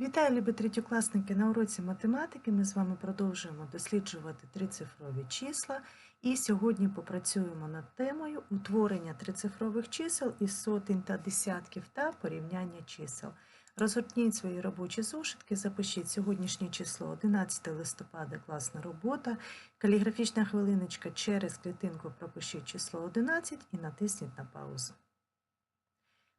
Вітаю, любі третьокласники! На уроці математики ми з вами продовжуємо досліджувати трицифрові числа. І сьогодні попрацюємо над темою утворення трицифрових чисел із сотень та десятків та порівняння чисел. Розгорніть свої робочі зошитки, запишіть сьогоднішнє число 11 листопада, класна робота, каліграфічна хвилиночка через клітинку пропишіть число 11 і натисніть на паузу.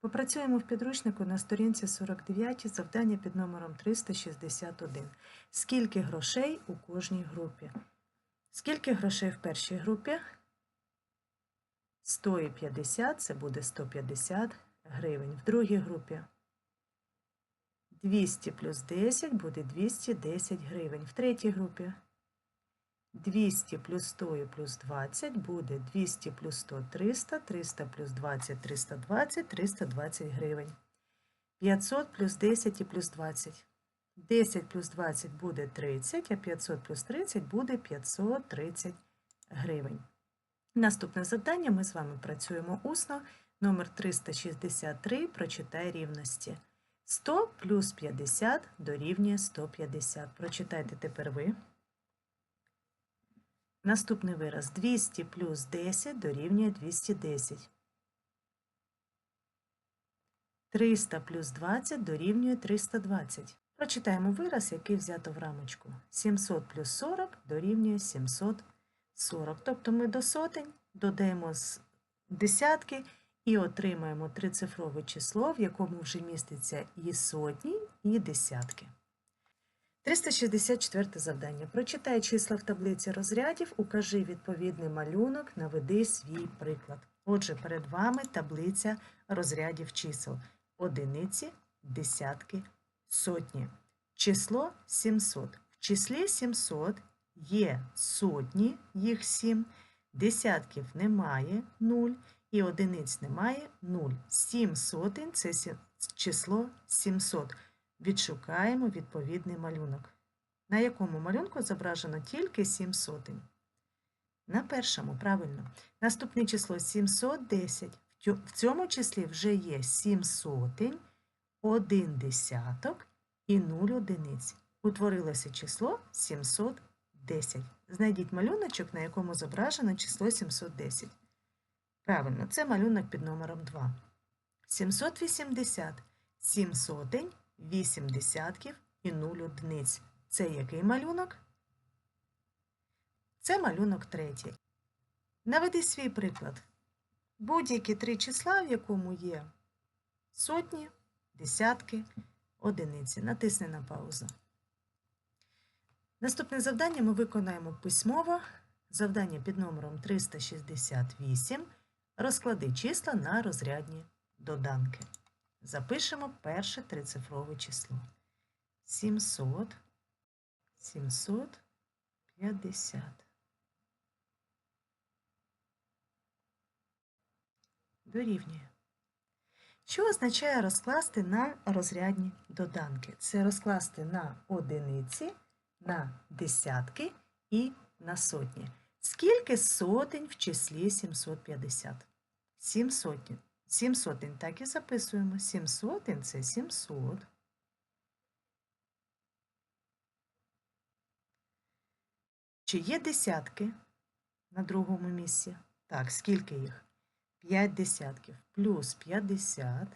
Попрацюємо в підручнику на сторінці 49 завдання під номером 361. Скільки грошей у кожній групі? Скільки грошей в першій групі? 100 і 50 – це буде 150 гривень. В другій групі 200 плюс 10 буде 210 гривень. В третій групі 200 плюс 100 і плюс 20 буде 200 плюс 100 – 300, 300 плюс 20 – 320, 320 гривень. 500 плюс 10 і плюс 20. 10 плюс 20 буде 30, а 500 плюс 30 буде 530 гривень. Наступне завдання ми з вами працюємо усно. Номер 363. Прочитай рівності. 100 плюс 50 дорівнює 150. Прочитайте тепер ви. Наступний вираз 200 плюс 10 дорівнює 210. 300 плюс 20 дорівнює 320. Прочитаємо вираз, який взято в рамочку. 700 плюс 40 дорівнює 740. Тобто ми до сотень додаємо з десятки і отримаємо трицифрове число, в якому вже міститься і сотні, і десятки. 364 завдання. Прочитай числа в таблиці розрядів, укажи відповідний малюнок, наведи свій приклад. Отже, перед вами таблиця розрядів чисел. Одиниці, десятки, сотні. Число 700. В числі 700 є сотні, їх 7, десятків немає 0 і одиниць немає 0. 7 сотень – це число 700 відшукаємо відповідний малюнок. На якому малюнку зображено тільки 7 сотень? На першому, правильно. Наступне число 710. В цьому числі вже є 7 сотень, 1 десяток і 0 одиниць. Утворилося число 710. Знайдіть малюночок, на якому зображено число 710. Правильно, це малюнок під номером 2. 780. 7 сотень, 8 десятків і 0 одиниць. Це який малюнок? Це малюнок третій. Наведи свій приклад. Будь-які три числа, в якому є сотні, десятки, одиниці. Натисни на паузу. Наступне завдання ми виконаємо письмово. Завдання під номером 368. Розклади числа на розрядні доданки. Запишемо перше трицифрове число. 700, 750. Дорівнює. Що означає розкласти на розрядні доданки? Це розкласти на одиниці, на десятки і на сотні. Скільки сотень в числі 750? 7 сотень. 7 сотень так і записуємо. 7 сотень – це 700. Чи є десятки на другому місці? Так, скільки їх? 5 десятків плюс 50.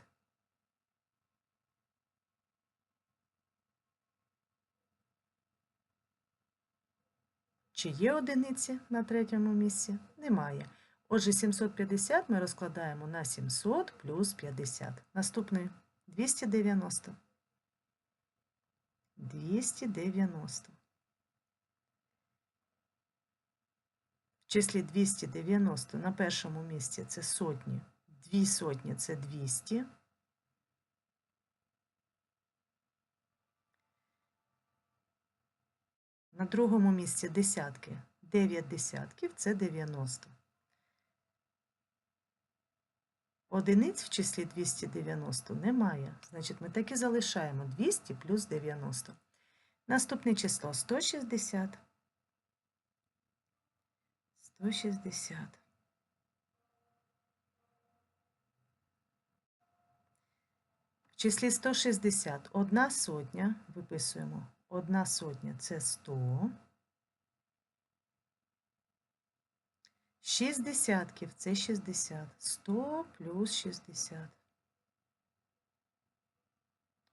Чи є одиниці на третьому місці? Немає. Отже, 750 ми розкладаємо на 700 плюс 50. Наступний 290. 290. В числі 290 на першому місці це сотні. Дві сотні це 200. На другому місці десятки. 9 десятків це 90. Одиниць в числі 290 немає. Значить, ми так і залишаємо 200 плюс 90. Наступне число 160. 160. В числі 160 одна сотня, виписуємо, одна сотня це 100. 6 десятків це 60. 100 плюс 60.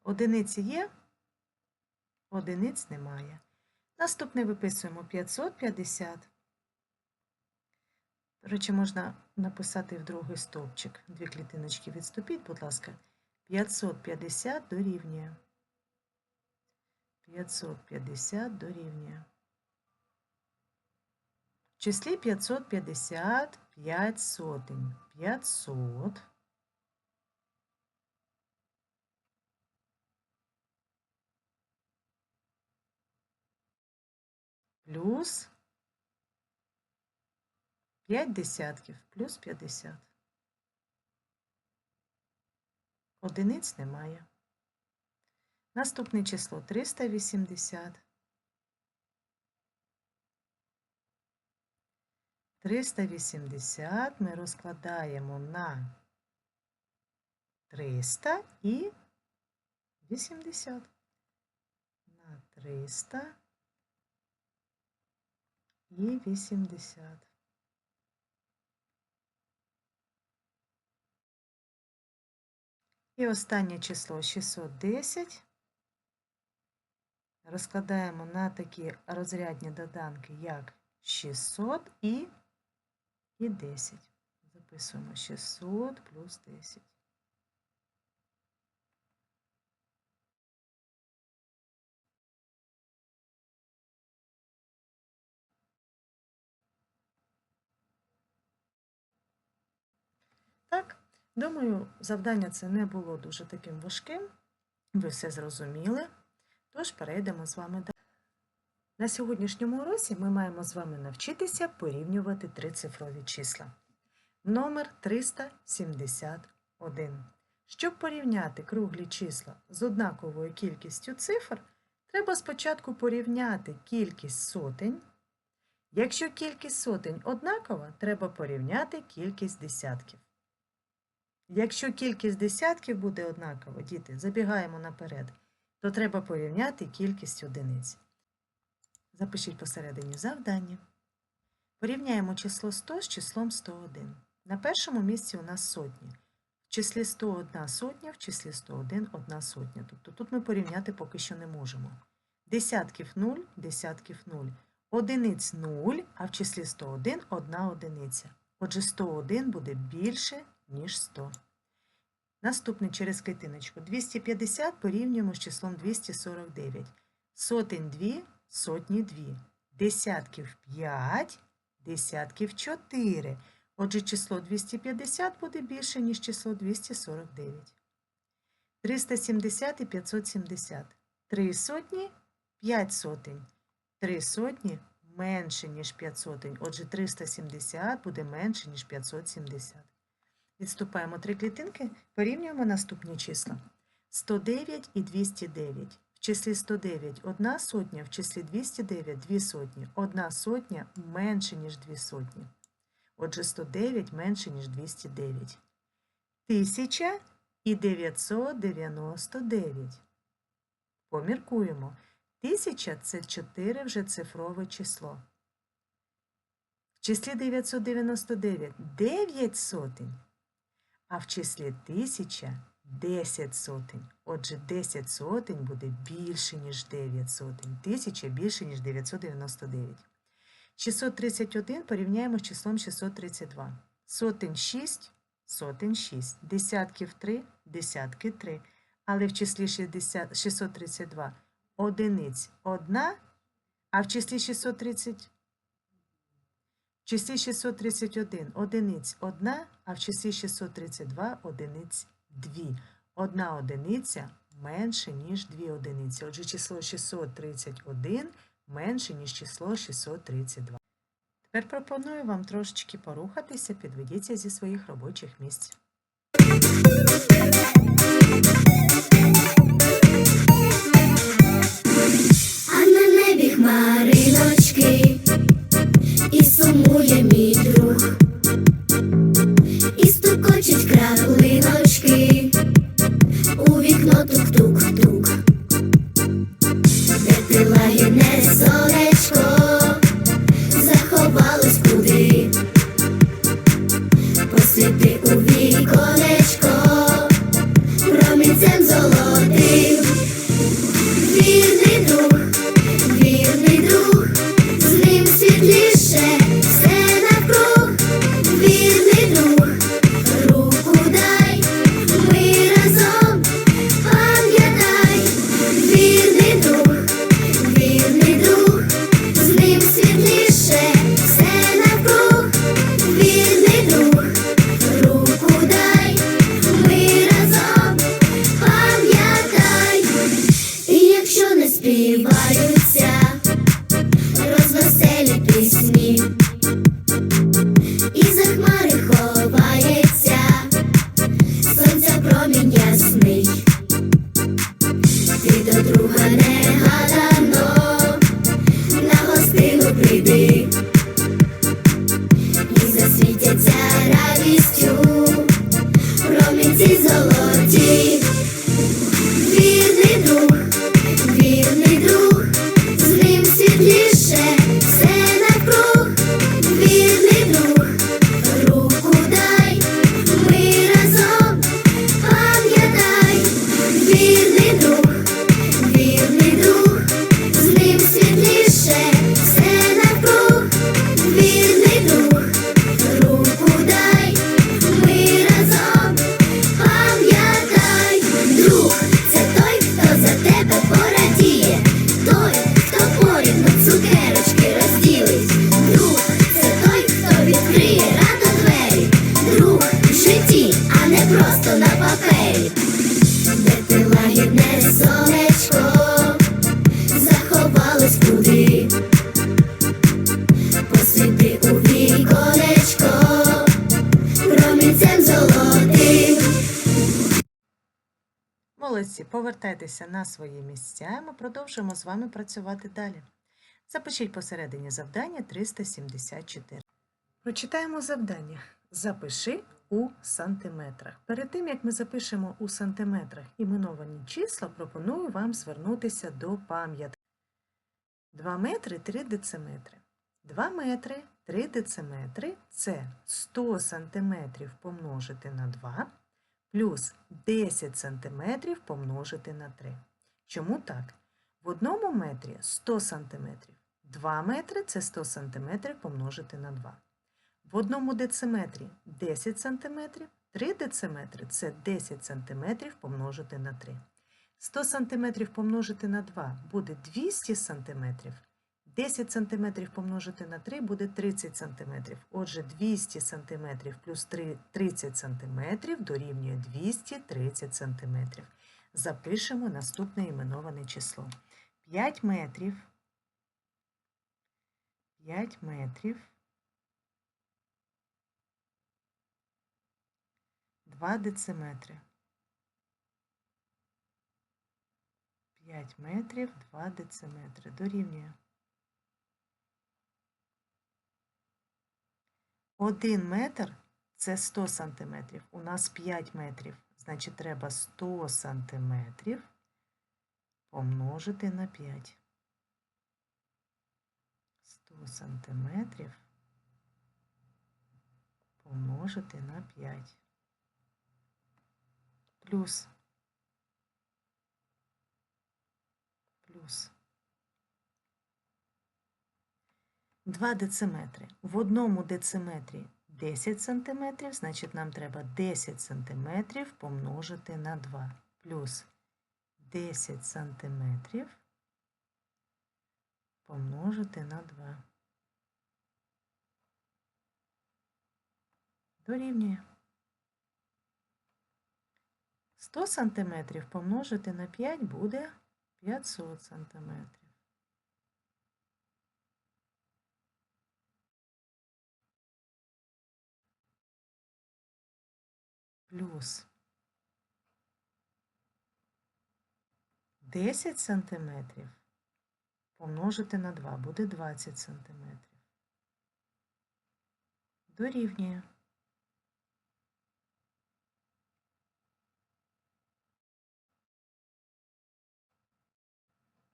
Одиниці є? Одиниць немає. Наступне виписуємо 550. До речі, можна написати в другий стовпчик. Дві клітиночки відступіть, будь ласка. 550 дорівнює. 550 дорівнює. В числі 550 5 сотень. 500 плюс 5 десятків плюс 50. Одиниць немає. Наступне число 380. 380 ми розкладаємо на 300 і 80. На 300 і 80. І останнє число 610. Розкладаємо на такі розрядні доданки, як 600 і, і 10. Записуємо 600 плюс 10. Так, думаю, завдання це не було дуже таким важким. Ви все зрозуміли. Тож перейдемо з вами далі. На сьогоднішньому уроці ми маємо з вами навчитися порівнювати трицифрові числа. Номер 371. Щоб порівняти круглі числа з однаковою кількістю цифр, треба спочатку порівняти кількість сотень. Якщо кількість сотень однакова, треба порівняти кількість десятків. Якщо кількість десятків буде однакова, діти, забігаємо наперед, то треба порівняти кількість одиниць. Запишіть посередині завдання. Порівняємо число 100 з числом 101. На першому місці у нас сотні. В числі 101 сотня, в числі 101 одна сотня. Тобто тут ми порівняти поки що не можемо. Десятків 0, десятків 0. Одиниць 0, а в числі 101 одна одиниця. Отже, 101 буде більше, ніж 100. Наступне через клітиночку. 250 порівнюємо з числом 249. Сотень 2, сотні 2. Десятків 5, десятків 4. Отже, число 250 буде більше, ніж число 249. 370 і 570. Три сотні 5 сотень. Три сотні менше, ніж 5 сотень. Отже, 370 буде менше, ніж 570. Відступаємо три клітинки, порівнюємо наступні числа. 109 і 209. В числі 109 одна сотня, в числі 209 дві сотні. Одна сотня менше, ніж дві сотні. Отже, 109 менше, ніж 209. 1000 і 999. Поміркуємо. 1000 – це 4 вже цифрове число. В числі 999 9 сотень. А в числі тисяча 10 сотень. Отже, 10 сотень буде більше, ніж 9 сотень. Тисяча більше, ніж 999. 631 порівняємо з числом 632. Сотень 6, сотень 6. Десятків 3, десятки 3. Але в числі 60, 632 одиниць 1, а в числі 630 в числі 631 одиниць 1, а в числі 632 одиниць 2. Одна одиниця менше, ніж 2 одиниці. Отже, число 631 менше, ніж число 632. Тепер пропоную вам трошечки порухатися, підведіться зі своїх робочих місць. Просто на папері. Де ти лагідне сонечко заховалось куди? Посвіти у віконечко. Молодці, повертайтеся на свої місця. Ми продовжимо з вами працювати далі. Запишіть посередині завдання 374. Прочитаємо завдання. Запиши у сантиметрах. Перед тим, як ми запишемо у сантиметрах іменовані числа, пропоную вам звернутися до пам'ятки. 2 метри 3 дециметри. 2 метри 3 дециметри – це 100 сантиметрів помножити на 2 плюс 10 сантиметрів помножити на 3. Чому так? В одному метрі 100 сантиметрів. 2 метри – це 100 сантиметрів помножити на 2. В одному дециметрі 10 сантиметрів. 3 дециметри – це 10 сантиметрів помножити на 3. 100 сантиметрів помножити на 2 буде 200 сантиметрів. 10 сантиметрів помножити на 3 буде 30 сантиметрів. Отже, 200 сантиметрів плюс 3 30 сантиметрів дорівнює 230 сантиметрів. Запишемо наступне іменоване число. 5 метрів. 5 метрів. 2 дециметри. 5 метрів 2 дециметри. Дорівнює. 1 метр це 100 сантиметрів. У нас 5 метрів. Значить, треба 100 сантиметрів помножити на 5. 100 сантиметрів помножити на 5. Плюс. Плюс. 2 дециметри. В одному дециметрі 10 сантиметрів, значить нам треба 10 сантиметрів помножити на 2. Плюс 10 сантиметрів помножити на 2. Дорівнює. 100 сантиметрів помножити на 5 буде 500 сантиметрів. плюс 10 сантиметрів помножити на 2 буде 20 сантиметрів. Дорівнює.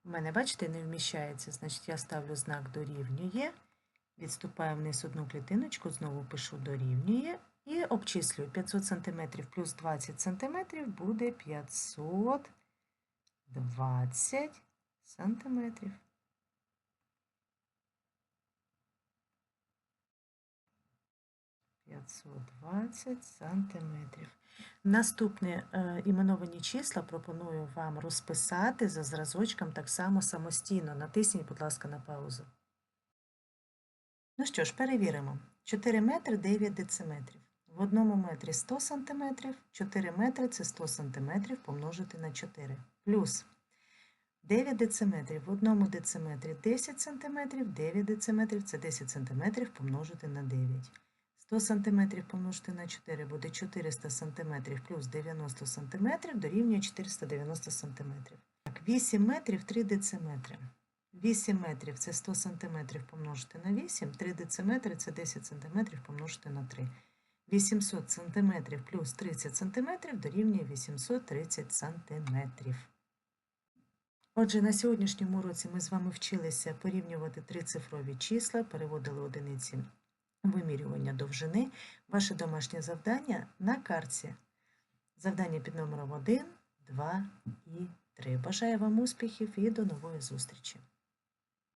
У мене, бачите, не вміщається, значить я ставлю знак дорівнює, відступаю вниз одну клітиночку, знову пишу дорівнює і обчислюю 500 см плюс 20 см буде 520 см. П'ятсот двадцять сантиметрів. Наступні е, іменовані числа пропоную вам розписати за зразочком так само самостійно. Натисніть, будь ласка, на паузу. Ну що ж, перевіримо. 4 метри 9 дециметрів. В одному метрі 100 сантиметрів, 4 метри – це 100 сантиметрів помножити на 4. Плюс 9 дециметрів. В одному дециметрі 10 сантиметрів, 9 дециметрів це 10 сантиметрів помножити на 9. 100 сантиметрів помножити на 4 буде 400 сантиметрів плюс 90 сантиметрів дорівнює 490 сантиметрів. Так, 8 метрів 3 дециметри. 8 метрів це 100 сантиметрів помножити на 8, 3 дециметри це 10 сантиметрів помножити на 3. 800 сантиметрів плюс 30 сантиметрів дорівнює 830 сантиметрів. Отже, на сьогоднішньому уроці ми з вами вчилися порівнювати трицифрові числа, переводили одиниці вимірювання довжини. Ваше домашнє завдання на карті. Завдання під номером 1, 2 і 3. Бажаю вам успіхів і до нової зустрічі!